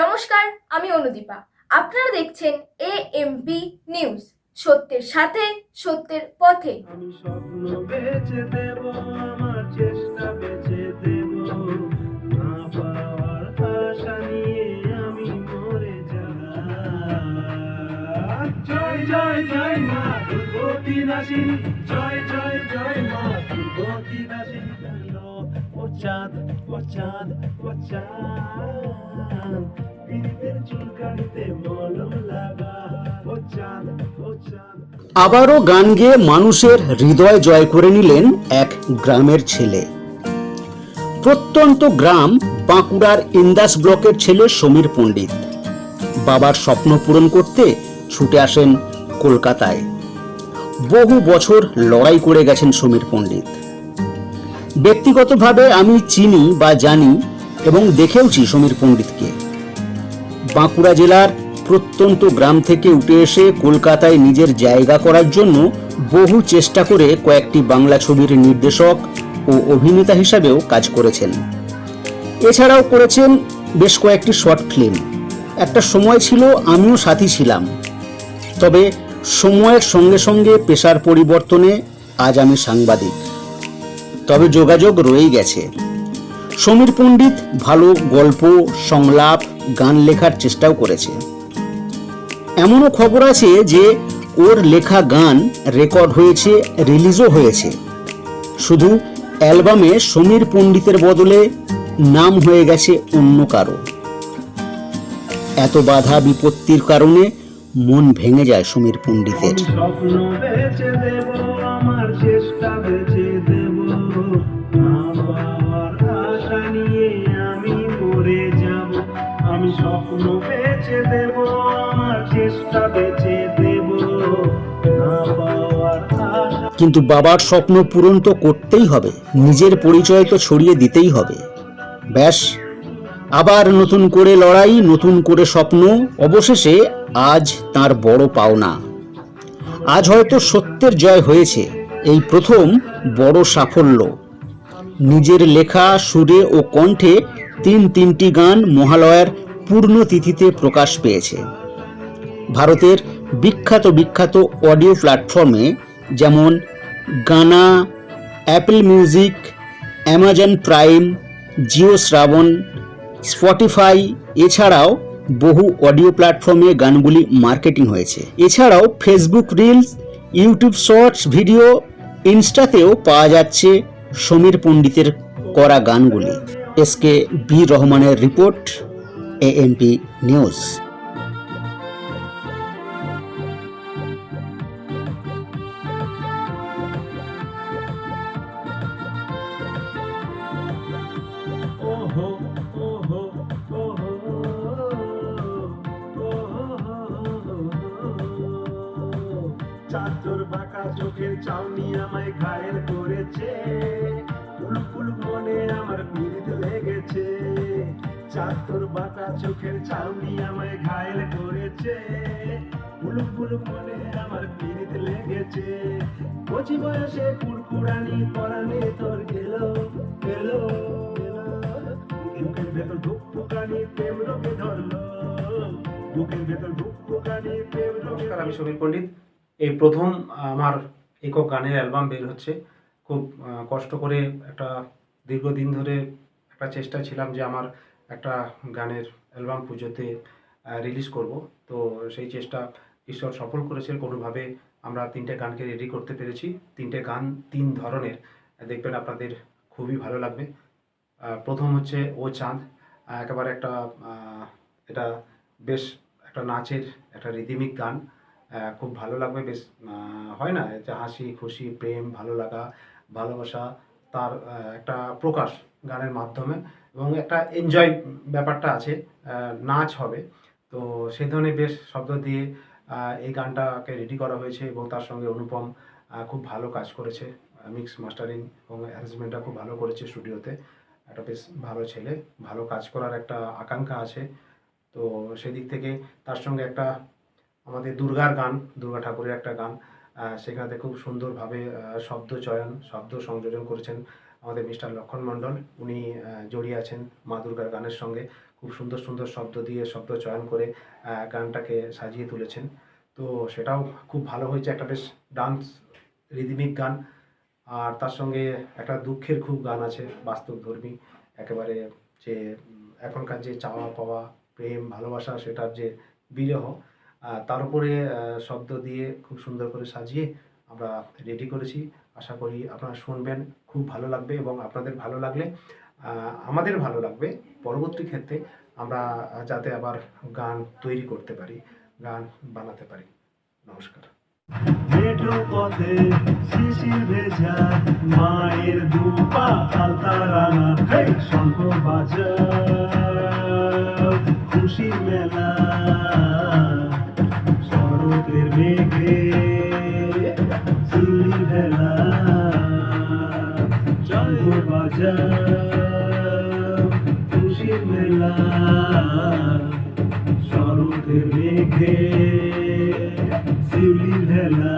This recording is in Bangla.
নমস্কার, আমি অনুদীপা। আপনারা দেখছেন এ এমপি নিউজ সত্যের সাথে, সত্যের পথে। আমি জয় জয় জয় মা চাঁদ ও চাঁদ ও মলম লাগা। ও চাঁদ ও চাঁদ। আবারও গান গেয়ে মানুষের হৃদয় জয় করে নিলেন এক গ্রামের ছেলে। প্রত্যন্ত গ্রাম বাঁকুড়ার ইন্দাস ব্লকের ছেলে সমীর পণ্ডিত। বাবার স্বপ্ন পূরণ করতে ছুটে আসেন কলকাতায়। বহু বছর লড়াই করে গেছেন সমীর পণ্ডিত। ব্যক্তিগতভাবে আমি চিনি বা জানি এবং দেখেওছি সমীর পণ্ডিতকে। বাঁকুড়া জেলার প্রত্যন্ত গ্রাম থেকে উঠে এসে কলকাতায় নিজের জায়গা করার জন্য বহু চেষ্টা করে কয়েকটি বাংলা ছবির নির্দেশক ও অভিনেতা হিসাবেও কাজ করেছেন। এছাড়াও করেছেন বেশ কয়েকটি শর্ট ফিল্ম। একটা সময় ছিল আমিও সাথী ছিলাম। তবে সময়ের সঙ্গে সঙ্গে পেশার পরিবর্তনে আজ আমি সাংবাদিক। তবে যোগাযোগ রয়েই গেছে। সমীর পণ্ডিত ভালো গল্প, সংলাপ, গান লেখার চেষ্টাও করেছে। এমনও খবর আছে যে, ওর লেখা গান রেকর্ড হয়েছে, রিলিজও হয়েছে। শুধু অ্যালবামে সমীর পণ্ডিতের বদলে নাম হয়ে গেছে অন্য কারও। এত বাধা বিপত্তির কারণে মন ভেঙে যায় সমীর পণ্ডিতের। স্বপ্ন বেচে দেব, আমার চেষ্টা বেচে দেব। কিন্তু বাবার স্বপ্ন পূরণ তো করতেই হবে, নিজের পরিচয় তো ছড়িয়ে দিতেই হবে। ব্যাস, আবার নতুন করে লড়াই, নতুন করে স্বপ্ন, অবশেষে আজ তার বড় পাওনা। আজ হয়তো সত্যের জয় হয়েছে, এই প্রথম বড় সাফল্য। নিজের লেখা সুরে ও কণ্ঠে তিন তিনটি গান মহালয়ার পূর্ণ তিথিতে প্রকাশ পেয়েছে। ভারতের বিখ্যাত বিখ্যাত অডিও প্ল্যাটফর্মে যেমন Gaana, Apple Music, Amazon Prime, Jio Saavn, Spotify, এছাড়াও বহু অডিও প্ল্যাটফর্মে গানগুলি মার্কেটিং হয়েছে। এছাড়াও Facebook reels, YouTube shorts, video, ইনস্টাতেও পাওয়া যাচ্ছে সমীর পণ্ডিতের করা গানগুলি। এসকে বি রহমানের রিপোর্ট। এএমপি নিউজ চোখের চাউনি আমায় ঘায়েল করেছে। ফুল মনে আমার বাঁকা চোখের চাউনি আমায় ঘায়েল করেছে। ফুল ফুল মনে আমার লেগেছে। কচি বয়সে কুড়কুড়ানি পরানে তোর গেল গেল বুকের ভেতর ধুকপুকানি প্রেম রোগে বুকের ভেতর প্রেম আমি সমীর পণ্ডিত। এই প্রথম আমার একক গানের অ্যালবাম বের হচ্ছে। খুব কষ্ট করে একটা দীর্ঘদিন ধরে একটা চেষ্টা ছিলাম যে আমার একটা গানের অ্যালবাম পুজোতে রিলিজ করব। তো সেই চেষ্টা ঈশ্বর সফল করেছে কোনোভাবে আমরা তিনটে গানকে রেডি করতে পেরেছি। তিনটে গান, তিন ধরনের, দেখবেন আপনাদের খুবই ভালো লাগবে। প্রথম হচ্ছে ও চাঁদ। একেবারে একটা এটা বেশ একটা নাচের একটা রিদিমিক গান। খুব ভালো লাগবে। বেশ হয় না? যে হাসি, খুশি, প্রেম, ভালো লাগা, ভালোবাসা তার একটা প্রকাশ গানের মাধ্যমে এবং একটা এনজয় ব্যাপারটা আছে নাচ হবে। তো সেই ধরনের বেশ শব্দ দিয়ে এই গানটাকে রেডি করা হয়েছে এবং তার সঙ্গে অনুপম খুব ভালো কাজ করেছে মিক্স মাস্টারিং এবং অ্যারেঞ্জমেন্টটা খুব ভালো করেছে স্টুডিওতে একটা বেশ ভালো ছেলে, ভালো কাজ করার একটা আকাঙ্ক্ষা আছে। তো সেদিক থেকে তার সঙ্গে একটা আমাদের দুর্গার গান, দুর্গা ঠাকুরের একটা গান সেখানে খুব সুন্দরভাবে শব্দ চয়ন, শব্দ সংযোজন করেছেন আমাদের মিস্টার লক্ষণ মণ্ডল। উনি জড়িয়ে আছেন মা দুর্গার গানের সঙ্গে। খুব সুন্দর সুন্দর শব্দ দিয়ে শব্দ চয়ন করে গানটাকে সাজিয়ে তুলেছেন। তো সেটাও খুব ভালো হয়েছে, একটা বেশ ডান্স রিদমিক গান। আর তার সঙ্গে একটা দুঃখের খুব গান আছে, বাস্তবধর্মী। একেবারে যে এখনকার যে চাওয়া পাওয়া প্রেম, ভালোবাসা, সেটার যে বিরহ তার উপরে শব্দ দিয়ে খুব সুন্দর করে সাজিয়ে আমরা রেডি করেছি। আশা করি আপনারা শুনবেন, খুব ভালো লাগবে এবং আপনাদের ভালো লাগলে আমাদের ভালো লাগবে। পরবর্তী ক্ষেত্রে আমরা যাতে আবার গান তৈরি করতে পারি, গান বানাতে পারি। নমস্কার। পথে মায়ের দুপা খুশি মেলা শরতের মেঘে চুরি ভেলা। চল বাজা খুশি মেলা শরতের মেঘে চুরি ভেলা।